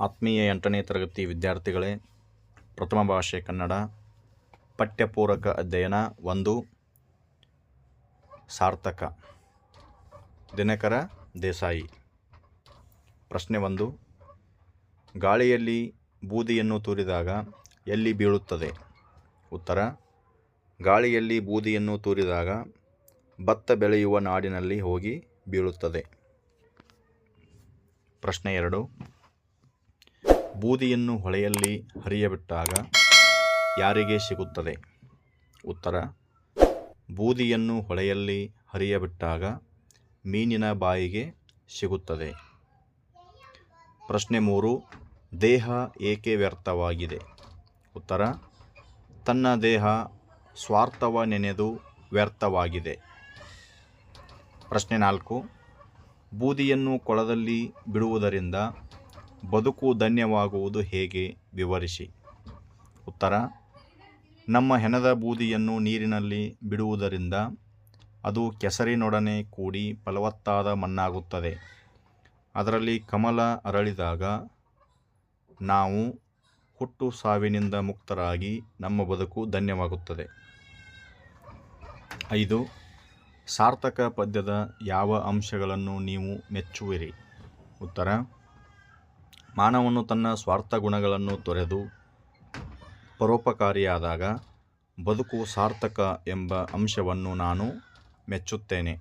ಆತ್ಮೀಯ ಎಂಟನೇ ತರಗತಿ ವಿದ್ಯಾರ್ಥಿಗಳೇ, ಪ್ರಥಮ ಭಾಷೆ ಕನ್ನಡ, ಪಠ್ಯಪೂರಕ ಅಧ್ಯಯನ ಒಂದು, ಸಾರ್ಥಕ. ದಿನಕರ ದೇಸಾಯಿ. ಪ್ರಶ್ನೆ ಒಂದು, ಗಾಳಿಯಲ್ಲಿ ಬೂದಿಯನ್ನು ತೂರಿದಾಗ ಎಲ್ಲಿ ಬೀಳುತ್ತದೆ? ಉತ್ತರ, ಗಾಳಿಯಲ್ಲಿ ಬೂದಿಯನ್ನು ತೂರಿದಾಗ ಭತ್ತ ಬೆಳೆಯುವ ನಾಡಿನಲ್ಲಿ ಹೋಗಿ ಬೀಳುತ್ತದೆ. ಪ್ರಶ್ನೆ ಎರಡು ಬೂದಿಯನ್ನು ಹೊಳೆಯಲ್ಲಿ ಹರಿಯಬಿಟ್ಟಾಗ ಯಾರಿಗೆ ಸಿಗುತ್ತದೆ? ಉತ್ತರ, ಬೂದಿಯನ್ನು ಹೊಳೆಯಲ್ಲಿ ಹರಿಯಬಿಟ್ಟಾಗ ಮೀನಿನ ಬಾಯಿಗೆ ಸಿಗುತ್ತದೆ. ಪ್ರಶ್ನೆ ಮೂರು, ದೇಹ ಏಕೆ ವ್ಯರ್ಥವಾಗಿದೆ? ಉತ್ತರ, ತನ್ನ ದೇಹ ಸ್ವಾರ್ಥವ ನೆನೆದು ವ್ಯರ್ಥವಾಗಿದೆ. ಪ್ರಶ್ನೆ ನಾಲ್ಕು, ಬೂದಿಯನ್ನು ಕೊಳದಲ್ಲಿ ಬಿಡುವುದರಿಂದ ಬದುಕು ಧನ್ಯವಾಗುವುದು ಹೇಗೆ? ವಿವರಿಸಿ. ಉತ್ತರ. ನಮ್ಮ ಹೆಣದ ಬೂದಿಯನ್ನು ನೀರಿನಲ್ಲಿ ಬಿಡುವುದರಿಂದ ಅದು ಕೆಸರಿನೊಡನೆ ಕೂಡಿ ಫಲವತ್ತಾದ ಮಣ್ಣಾಗುತ್ತದೆ. ಅದರಲ್ಲಿ ಕಮಲ ಅರಳಿದಾಗ ನಾವು ಹುಟ್ಟು ಸಾವಿನಿಂದ ಮುಕ್ತರಾಗಿ ನಮ್ಮ ಬದುಕು ಧನ್ಯವಾಗುತ್ತದೆ. ಐದು. ಸಾರ್ಥಕ ಪದ್ಯದ ಯಾವ ಅಂಶಗಳನ್ನು ನೀವು ಮೆಚ್ಚುವಿರಿ? ಉತ್ತರ. ಮಾನವನು ತನ್ನ ಸ್ವಾರ್ಥ ಗುಣಗಳನ್ನು ತೊರೆದು ಪರೋಪಕಾರಿಯಾದಾಗ ಬದುಕು ಸಾರ್ಥಕ ಎಂಬ ಅಂಶವನ್ನು ನಾನು ಮೆಚ್ಚುತ್ತೇನೆ.